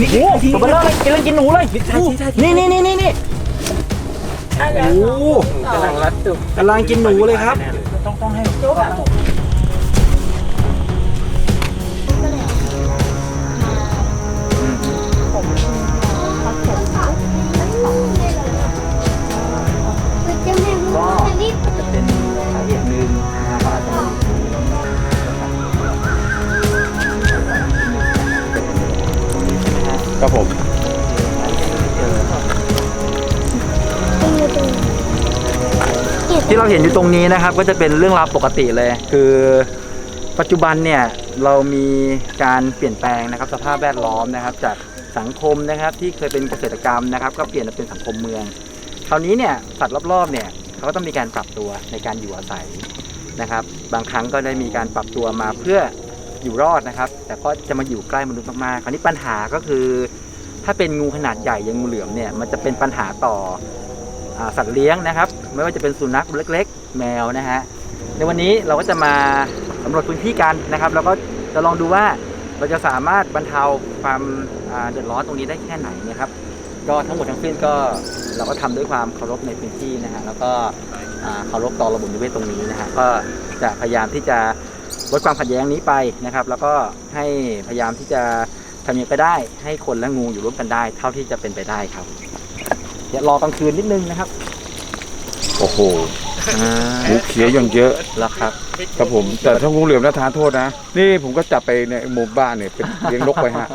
นี่โอ้ตัวเบลอเลยกำลังกินหนูเลยนี่นี่นี่นี่นี่โอ้กำลังรัดจุกกำลังกินหนูเลยครับ ต้องต้องให้มันจะไม่รู้อันนี้จะเครับผมที่เราเห็นอยู่ตรงนี้นะครับ ก็จะเป็นเรื่องราวปกติเลย คือปัจจุบันเนี่ยเรามีการเปลี่ยนแปลงนะครับ สภาพแวดล้อมนะครับ จากสังคมนะครับที่เคยเป็นเกษตรกรรมนะครับ ก็เปลี่ยนมาเป็นสังคมเมือง คราวนี้เนี่ยสัตว์รอบๆเนี่ยเขาก็ต้องมีการปรับตัวในการอยู่อาศัยนะครับ บางครั้งก็ได้มีการปรับตัวมาเพื่ออยู่รอดนะครับ แต่ก็จะมาอยู่ใกล้มนุษย์มากๆคราวนี้ปัญหาก็คือ ถ้าเป็นงูขนาดใหญ่อย่างงูเหลือมเนี่ยมันจะเป็นปัญหาต่ออสัตว์เลี้ยงนะครับ ไม่ว่าจะเป็นสุนัขเล็ก ๆ แมวนะฮะในวันนี้เราก็จะมาสำรวจพื้นที่กันนะครับ แล้วก็จะลองดูว่าเราจะสามารถบรรเทาความเดือดร้อนตรงนี้ได้แค่ไหนนะครับ ก็ทั้งหมดทั้งสิ้นก็เราก็ทำด้วยความเคารพในพื้นที่นะฮะแล้วก็เคารพต่อระบบนิเวศตรงนี้นะฮะก็จะพยายามที่จะลดความขัดแย้งนี้ไปนะครับ แล้วก็ให้พยายามที่จะ ทำยังไงก็ได้ให้คนและงูอยู่ร่วมกันได้ เท่าที่จะเป็นไปได้ครับเดี๋ยวรอกลางคืนนิดนึงนะครับโอ้โหอ่าหมูเขียวอย่างเยอะแล้วครับ ครับผม แต่ถ้างูเหลือมนะทานโทษนะ นี่ผมก็จับไปในหมู่บ้านเนี่ยเป็นเลี้ยงนกไปฮะ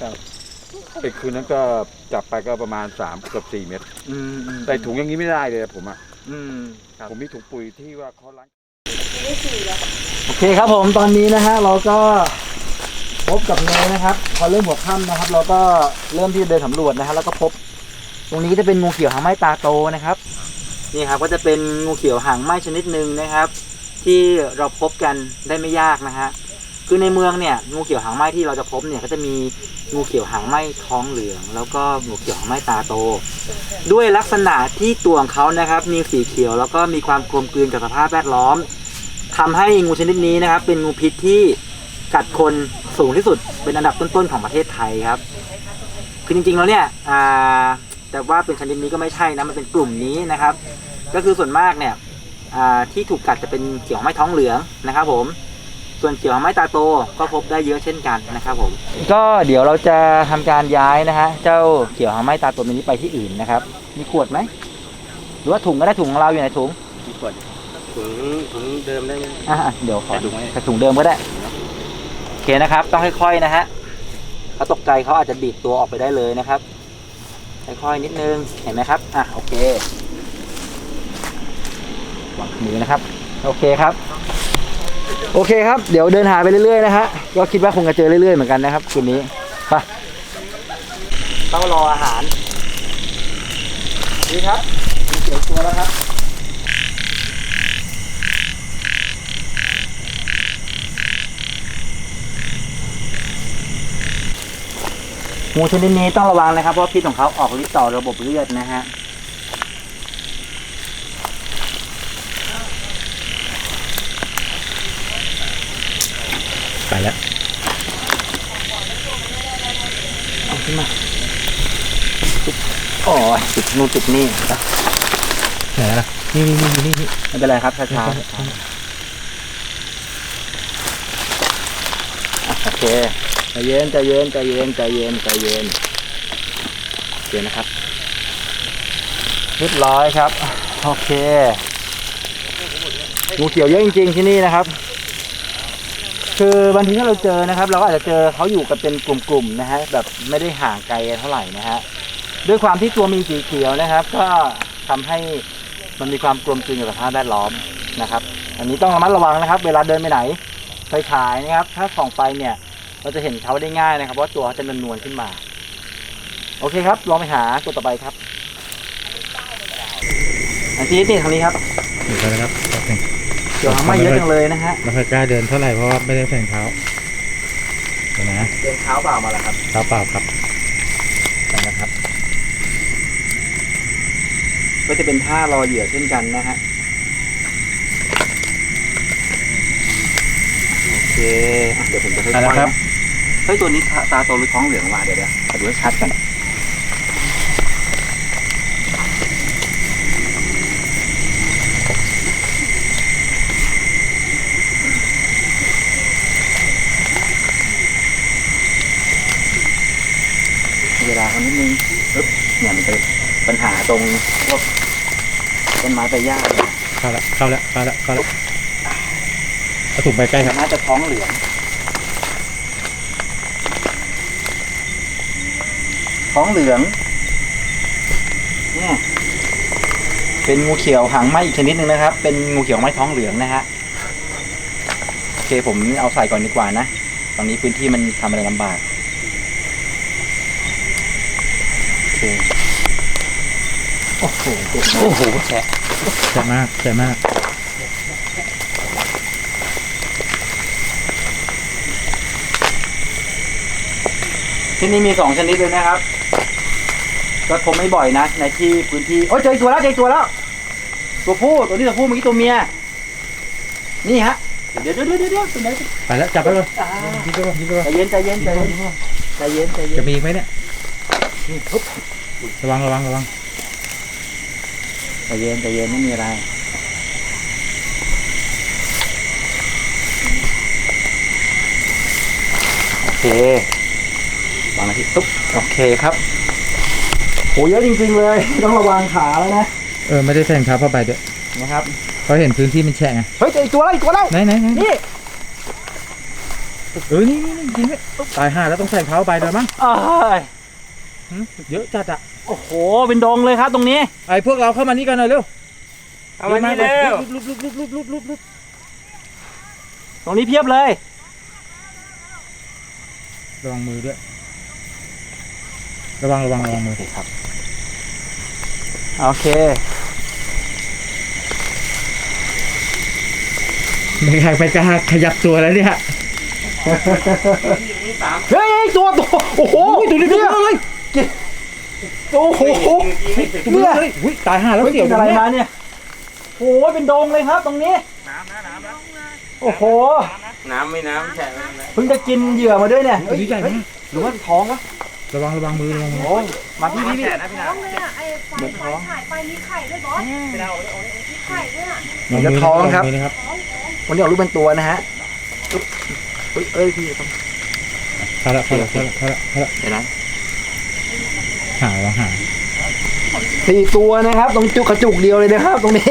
ครับ ไอ้คืนนั้นก็จับไปก็ประมาณ3เกือบ4เม็ดอืมอืมแต่ถุงอย่างนี้ไม่ได้เลยผมอะ อืมครับ ผมมีถุงปุ๋ยที่ว่าเขาล้าง โอเคครับผมตอนนี้นะฮะเราก็ พบกับเนยนะครับ พอเริ่มหัวค่ำนะครับ เราก็เริ่มที่จะเดินสำรวจนะฮะแล้วก็พบ ตรงนี้จะเป็นงูเขียวหางไหม้ตาโตนะครับนี่ครับก็จะเป็นงูเขียวหางไหม้ชนิดหนึ่งนะครับ ที่เราพบกันได้ไม่ยากนะฮะคือในเมืองเนี่ยงูเขียวหางไหม้ที่เราจะพบเนี่ยก็จะมีงูเขียวหางไหม้ท้องเหลือง แล้วก็งูเขียวหางไหม้ตาโต ด้วยลักษณะที่ตัวของเขานะครับ มีสีเขียวแล้วก็มีความกลมกลืนกับสภาพแวดล้อมทำให้งูชนิดนี้นะครับ เป็นงูพิษที่กัดคน สูงที่สุดเป็นอันดับต้นๆของประเทศไทยครับ คือจริงๆแล้วเนี่ยอ่าแต่ว่าเป็นชนิดนี้ก็ไม่ใช่นะมันเป็นกลุ่มนี้นะครับ ก็คือส่วนมากเนี่ยอ่าที่ถูกกัดจะเป็นเขียวไม้ท้องเหลืองนะครับ ผม ส่วนเขียวไม้ตาโตก็พบได้เยอะเช่นกันนะครับผม ก็เดี๋ยวเราจะทำการย้ายนะฮะเจ้าเขียวหางไม้ตาโตตัวนี้ไปที่อื่นนะครับ มีขวดไหมหรือว่าถุงก็ได้ถุงของเราอยู่ไหนถุงมีขวดถุงถุงเดิมได้ไหมอะเดี๋ยวขอใส่ถุงไว้ใส่ถุงเดิมก็ได้โอ เคนะครับ ต้องค่อยๆนะฮะเขาตกใจเขาอาจจะดีดตัวออกไปได้เลยนะครับ ค่อยๆนิดนึงเห็นไหมครับอะโอเควางมือนะครับ โอเคครับ โอเคครับ เดี๋ยวเดินหาไปเรื่อยๆนะฮะก็คิดว่าคงจะเจอเรื่อยๆเหมือนกันนะครับคืนนี้ไปต้องรออาหารดีครับมีเสียงตัวแล้วครับ งูชนิดนี้ต้องระวังนะครับเพราะพิษของเขาออกฤทธิ์ต่อระบบเลือดนะฮะไปแล้วเอาขึ้นมาโอ้ยติดนู่นติดนี่นะไหนล่ะนี่นี่นี่นี่นี่ไม่เป็นไรครับช้าๆช้าๆอะโอเค ใจเย็นใจเย็นใจเย็นใจเย็นใจเย็นโอเคนะครับเรียบร้อยครับ โอเคงูเขียวเยอะจริงๆที่นี่นะครับ คือบางทีถ้าเราเจอนะครับ เราก็อาจจะเจอเขาอยู่กันเป็นกลุ่มๆนะฮะแบบไม่ได้ห่างไกลเท่าไหร่นะฮะด้วยความที่ตัวมีสีเขียวนะครับ ก็ทำให้มันมีความกลมกลืนกับสภาพแวดล้อมนะครับ อันนี้ต้องระมัดระวังนะครับ เวลาเดินไปไหนไฟฉายนะครับ ถ้าส่องไปเนี่ย เราจะเห็นเขาได้ง่ายนะครับเพราะตัวเขาจะนวลๆขึ้นมา โอเคครับ ลองไปหาตัวต่อไปครับ อันที่นี่ทางนี้ครับเดี๋ยวนะครับแป๊บนึงเดี๋ยวหางไหม่เยอะจังเลยนะฮะไม่ค่อยกล้าเดินเท่าไหร่เพราะว่าไม่ได้ใส่รองเท้าเดี๋ยวนะเดินเท้าเปล่ามาแล้วครับเท้าเปล่าครับนะครับ ก็จะเป็นท่ารอเหยื่อเช่นกันนะฮะ โอ เคอะเดี๋ยวผมจะค่อยเอาละๆครับ นะเฮ้ยตัวนี้ตาตาโตหรือท้องเหลืองว่ะเดี๋ยวเดี๋ยวขอดูให้ชัดกันเวลาเขานิดนึงปึ๊บเนี่ยมันจะปัญหาตรงพวกต้นไม้ใบหญ้าเนี่ยเข้าละเข้าละเข้าละเข้าละ เอาถุงไปใกล้ครับ น่าจะท้องเหลือง ท้องเหลืองเนี่ยเป็นงูเขียวหางไหมอีกชนิดหนึ่งนะครับ เป็นงูเขียวไหมท้องเหลืองนะฮะ โอเคผมเอาใส่ก่อนดีกว่านะ ตอนนี้พื้นที่มันทำอะไรลำบาก โอเค โอ้โห โอ้โหแฉะแจ่มากแจ่มาก ที่นี่มีสองชนิดเลยนะครับก็คงไม่บ่อยนะในที่พื้นที่โอ้ยเจออีกตัวแล้วเจออีกตัวแล้ว ตัวผู้ตัวนี้ตัวผู้เมื่อกี้ตัวเมีย นี่ฮะ เดี๋ยวเดี๋ยวเดี๋ยวเดี๋ยวตัวไหนไปแล้วจับไปเลยอ่ายิงไปเลยยิงไปเลยใจเย็นใจเย็นใจเย็นใจเย็นใจเย็จะนมีอีกไหมเนี่ยนี่ปุ๊บระวังระวังระวังใจเย็นใจเย็นไม่มีอะไรโอเค วางนาทีตุ๊บโอเคครับโหเยอะจริง ๆ เลย ต้องระวังขาแล้วนะเออไม่ได้ใส่รองเท้าผ้าใบด้วยนะครับเขาเห็นพื้นที่มันแฉะไงเฮ้ยเจออีกตัวแล้วอีกตัวแล้วไหนไหนไหนนี่เออนี่นี่นี่ยิงไว้ตายห่าแล้วต้องใส่รองเท้าใบด้วยมั้งเอ้ยหึเยอะจัดอะโอ้โหเป็นดงเลยครับตรงนี้ ไอ้พวกเราเข้ามานี่กันหน่อยเร็วเอามานี่เร็วลุบลุบลุบลุบลุบลุบลุบตรงนี้เพียบเลยระวังมือด้วย ระวังระวังระวังมือโอเคครับ โอเคไม่ใครไปกล้าขยับตัวแล้วเนี่ยเฮ้ยตัวตัวโอ้โหตัวนี้ตัวเนี่ยเลยโอ้โหตัวนี้เลยอุ้ยตายห่าแล้วเฮ้ยเกี่ยวกินตรอะงไรเนี้ยมาเนี่ยโอ้โหเป็นดงเลยครับตรงนี้น้ำนะน้ำนะโอ้โห น้ำไม่น้ำแฉะไม่น้ำเพิ่งจะกินเหยื่อมาด้วยเนี่ยตัวนี้ใหญ่เฮ้ยมากหรือว่าท้องวะ ระวังระวังมือระวังมือโอ้ยมาพี่พี่พี่ท้องเลยอะไอ้ไฟไฟถ่ายไปมีไข่ด้วยบอสมีไข่ด้วยอะระวังมืจะท้องครับะวัมืนะครับวันนี้ออกรูปเป็นตัวนะฮะอุ๊บเฮ้ยเอ้ยพี่ต้องเข้าละเข้าละเข้าละเข้าละเข้าละเดี๋ยวนะหาระวังหาสี่ตัวนะครับ ตรงจุกกระจุกเดียวเลยนะครับ ตรงนี้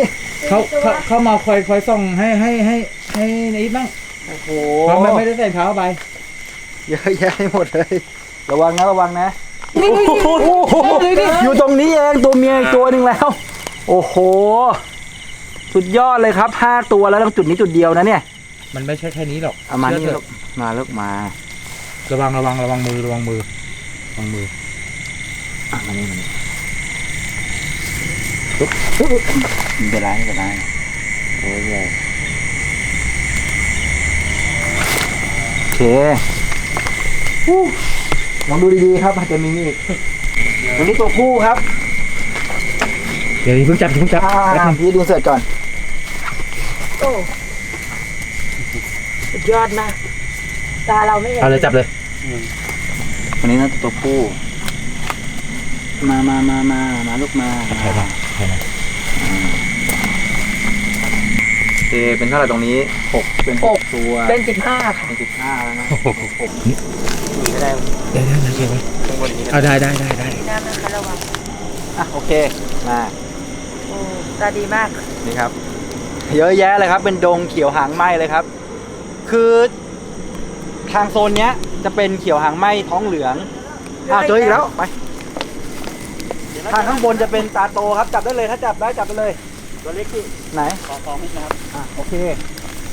เขาเขาเขามาคอยคอยส่องให้ให้ให้ให้ในอีทบ้างโอ้โหเขาไม่ไม่ได้ใส่เท้าไปเยอะแยะให้หมดเลย ระวังนะระวังนะนี่นี่นี่โอ้โหอยู่ตรงนี้เองตัวเมียอีกตัวหนึ่งแล้ว โอ้โห สุดยอดเลยครับห้าตัวแล้วตรงจุดนี้จุดเดียวนะเนี่ย มันไม่ใช่แค่นี้หรอกเอามานี่เชื่อลูกมาลูกมาระวังระวังระวังมือระวังมือระวังมืออะมานี่มานี่ปุ๊บปุ๊บปุ๊บไม่เป็นไรไม่เป็นไรโอ้ยใหญ่โอเคอู้ ลองดูดีๆครับอาจจะมีอีกตัวนี้ตัวผู้ครับเดี๋ยวเพิ่งจับเพิ่งจับอ่าแป๊บนึงพี่ดูเสร็จก่อนสุดยอดมากตาเราไม่เห็นเอาเลยจับเลยวันนี้น่าจะตัวผู้ มามามามามาลูกมา ใครบ้างใครบ้าง โอ เคเป็นเท่าไหร่ตรงนี้หกเป็นหกตัวเป็นสิบห้าค่ะเป็นสิบห้าแล้วนะไม่ได้ได้ได้ได้เก็บไว้ข้างบนนี้เอาได้ได้ได้ได้น้ำนะคะระวังอะโอเคมาโอ้ตาดีมากนี่ครับ เยอะแยะเลยครับ เป็นดงเขียวหางไหมเลยครับ คือทางโซนเนี้ย จะเป็นเขียวหางไหมท้องเหลืองอะเจออีกแล้วไปทางข้างบนจะเป็นตาโตครับ จับได้เลยถ้าจับได้จับไปเลย ตัวเล็กที่ไหนขอสองนิดนะครับอะโอเค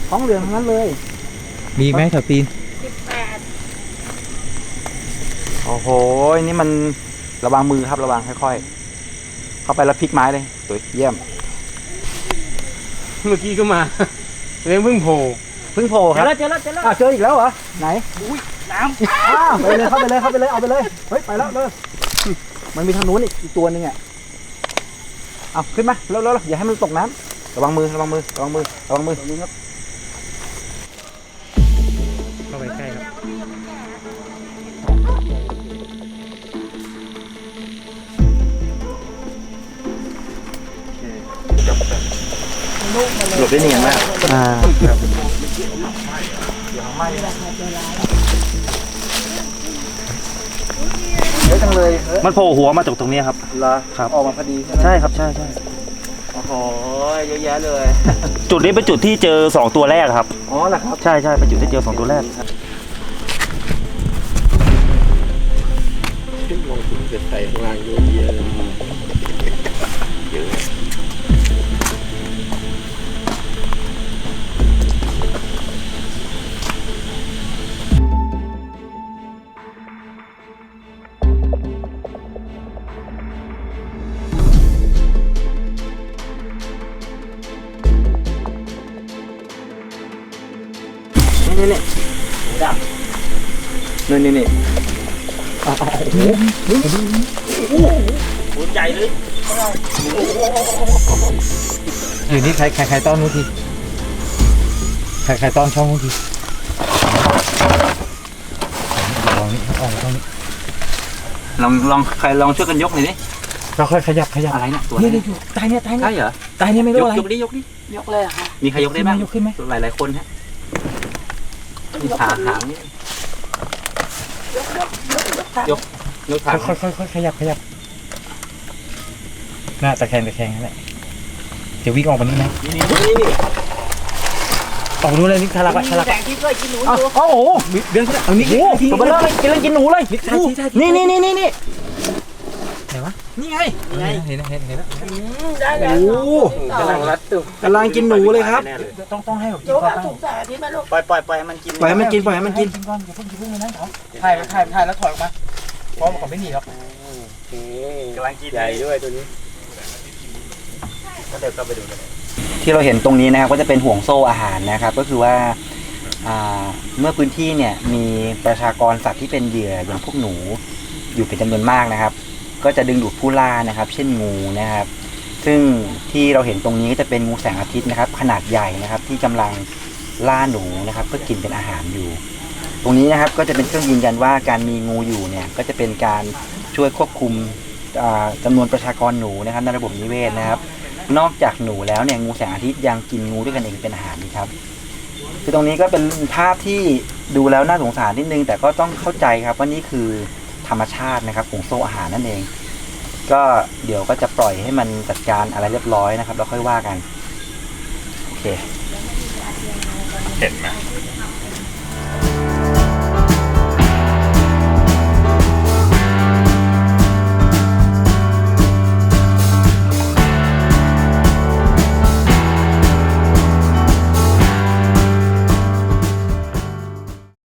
ท้องเหลืองทั้งนั้นเลย มีอีกไหมแถวตีน สิบแปดโอ้โห นี่มันระวังมือครับระวังค่อยๆ เข้าไปแล้วพลิกไม้เลยสวยเยี่ยม เมื่อกี้ก็มาเลี้ยงพึ่งโผล่เพึ่งโผล่ครับเจอแล้วเจอแล้วอ้าวเจออีกแล้วเหรอ ไหน อุ้ยน้อ้าวไปเลยเข้าไปเลยเข้าไปเลยเอาไปเลย เฮ้ยไปแล้วเลย มันมีทางนู้นอีกอีกตัวหนึงอะ เอาขึ้นมาเร็วๆอย่าให้มันตกน้ำระวังมือระวังมือระวังมือระวังมือครับเข้าไปใกล้ครับหลบได้เนียนมากอ่า อะจังเลยเฮ้ยมันโผล่หัวมาจากตรงนี้ครับ เหรอครับ ออกมาพอดีใช่ไหมใช่ครับใช่ใช่โอ้โหเยอะแยะเลยจุดนี้เป็นจุดที่เจอสองตัวแรกครับ อ๋อเหรอครับใช่ใช่เป็นจุดที่เจอสองตัวแรกใส่ข้างล่างเยอะเยอะเย นี่นี่นี่ดับนี่นี่นี่อ๋อโอ้โหตัวใหญ่เลยอยู่นี่ใครใครใครต้อนนู้นทีใครใครต้อนช่องนู้นทีลองนี่ออกตรงนี้ลองลองใครลองช่วยกันยกหน่อยดิเราค่อยขยับขยับอะไรเนี่ยตัวนี่อะไรนี่อยู่ตายเนี่ยตายเนี่ยใช่เหรอตายเนี่ยไม่ยรู้กอะไรยกดิยกดิยกเลยเหรอคะมีใครยกได้บ้างยกขึ้นไหมหลายหลายๆคนฮะ ขาหางนี่ยกยกขาค่อยค่อยค่อยขยับขยับหน้าตะแคงตะแคงนั่นแหละจะวิ่งออกมานี่ไหมนี่นี่นี่ออกนู้นเลยนี่ทะลักไว้ทะลักแสงที่เคยกินหนูเอาอยู่โอ้โหเดินขึ้นเอานี่โอ้โหตัวเบลอเลยกินเลยกินหนูเลยนี่นี่นี่นี่นี่ นี่ไหนวะนี่ไงเห็นเห็นเห็นแล้วได้แล้วโอ้โหกำลังรัดตัวกำลังกินหนูเลยครับแน่เลยต้องต้องให้ผมกิยนกก่อนเอาถุงใส่อาทิตย์มาลูกปล่อยปล่อยปล่อยให้มันกินปล่อยให้มันกินปล่อยให้มันกินกินก่อนอย่าเพิ่งอย่าเพิ่งเลยนะเขาถ่ายถ่ายถ่ายแล้วถอยออกมาเพราะมันเขาไม่หนีหรอกกำลังกินใหญ่ด้วยตัวนี้ก็เดี๋ยวก็ไปดูกันที่เราเห็นตรงนี้นะครับก็จะเป็นห่วงโซ่อาหารนะครับ ก็คือว่าอ่าเมื่อพื้นที่เนี่ยมีประชากรสัตว์ที่เป็นเหยื่ออย่างพวกหนูอยู่เป็นจำนวนมากนะครับ ก็จะดึงดูดผู้ล่านะครับ เช่นงูนะครับ ซึ่งที่เราเห็นตรงนี้ก็จะเป็นงูแสงอาทิตย์นะครับ ขนาดใหญ่นะครับที่กำลังล่าหนูนะครับ เพื่อกินเป็นอาหารอยู่ ตรงนี้นะครับก็จะเป็นเครื่องยืนยันว่าการมีงูอยู่เนี่ยก็จะเป็นการช่วยควบคุมอ่าจำนวนประชากรหนูนะครับในระบบนิเวศนะครับ นอกจากหนูแล้วเนี่ยงูแสงอาทิตย์ยังกินงูด้วยกันเองเป็นอาหารครับคือตรงนี้ก็เป็นภาพที่ดูแล้วน่าสงสารนิดนึง แต่ก็ต้องเข้าใจครับว่านี่คือ ธรรมชาตินะครับของโซ่อาหารนั่นเอง ก็เดี๋ยวก็จะปล่อยให้มันจัดการอะไรเรียบร้อยนะครับ แล้วค่อยว่ากัน โอเค เห็นไหม